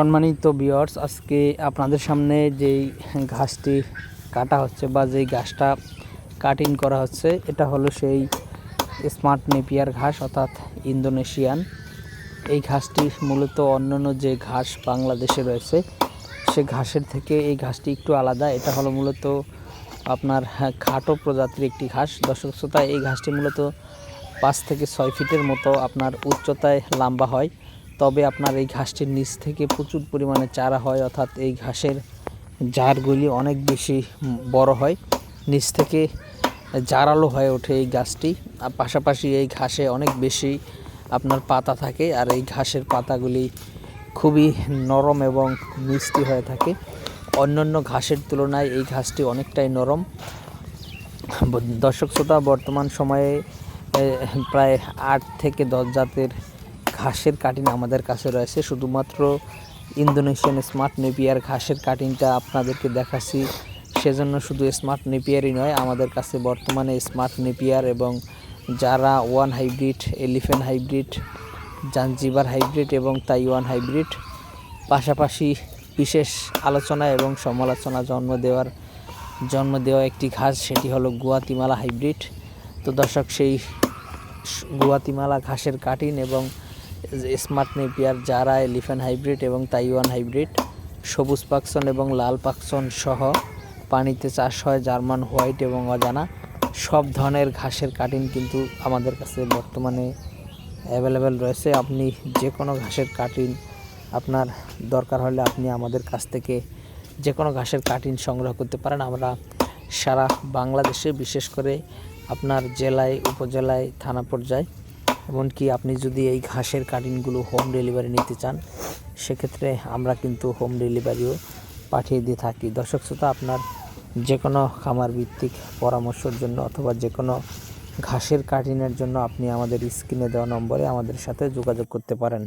সম্মানিত বিয়ার্স আজকে আপনাদের সামনে যেই ঘাসটি কাটা হচ্ছে বা যেই ঘাসটা কাটিং করা হচ্ছে এটা হলো সেই স্মার্ট নেপিয়ার ঘাস অর্থাৎ ইন্দোনেশিয়ান। এই ঘাসটি মূলত অন্যান্য যে ঘাস বাংলাদেশে রয়েছে সে ঘাসের থেকে এই ঘাসটি একটু আলাদা। এটা হলো মূলত আপনার হ্যাঁ, খাটো প্রজাতির একটি ঘাস। দর্শক শ্রোতা এই ঘাসটি মূলত পাঁচ থেকে ছয় ফিটের মতো আপনার উচ্চতায় লম্বা হয়। তবে আপনার এই ঘাসটির নিচ থেকে প্রচুর পরিমাণে চারা হয়, অর্থাৎ এই ঘাসের জারগুলি অনেক বেশি বড় হয়। নিচ থেকে জারালো হয়ে ওঠে এই গাছটি। আর পাশাপাশি এই ঘাসে অনেক বেশি আপনার পাতা থাকে, আর এই ঘাসের পাতাগুলি খুবই নরম এবং মিষ্টি হয়ে থাকে। অন্যান্য ঘাসের তুলনায় এই ঘাসটি অনেকটাই নরম। দর্শক শ্রোতা, বর্তমান সময়ে প্রায় আট থেকে দশ জাতের ঘাসের কাটিং আমাদের কাছে রয়েছে। শুধুমাত্র ইন্দোনেশিয়ান স্মার্ট নেপিয়ার ঘাসের কাটিংটা আপনাদেরকে দেখাচ্ছি। সেজন্য শুধু স্মার্ট নেপিয়ারই নয়, আমাদের কাছে বর্তমানে স্মার্ট নেপিয়ার এবং যারা one hybrid elephant hybrid, Zanzibar hybrid এবং তাইওয়ান হাইব্রিড, পাশাপাশি বিশেষ আলোচনা এবং সমালোচনা জন্ম দেওয়ার, জন্ম দেওয়া একটি ঘাস, সেটি হলো গুয়াতিমালা হাইব্রিড। তো দর্শক, সেই গুয়াতিমালা ঘাসের কাটিন এবং স্মার্ট নেপিয়ার জারা এলিফ্যান্ট হাইব্রিড এবং তাইওয়ান হাইব্রিড সবুজ পাকসন এবং লাল পাকসন সহ পানিতে চাষ হয় জার্মান হোয়াইট এবং অজানা। সব ধরনের ঘাসের কাটিং কিন্তু আমাদের কাছে বর্তমানে অ্যাভেলেবেল রয়েছে। আপনি যে কোনো ঘাসের কাটিং আপনার দরকার হলে আপনি আমাদের কাছ থেকে যে কোনো ঘাসের কাটিং সংগ্রহ করতে পারেন। আমরা সারা বাংলাদেশে বিশেষ করে আপনার জেলায়, উপজেলায়, থানা পর্যায়ে এমনকি আপনি যদি এই ঘাসের কাটিংগুলো হোম ডেলিভারি নিতে চান, সেক্ষেত্রে আমরা কিন্তু হোম ডেলিভারিও পাঠিয়ে দিয়ে থাকি। দর্শক শ্রোতা, আপনার যে কোনো খামার ভিত্তিক পরামর্শের জন্য অথবা যে কোনো ঘাসের কাটিনের জন্য আপনি আমাদের স্ক্রিনে দেওয়া নম্বরে আমাদের সাথে যোগাযোগ করতে পারেন।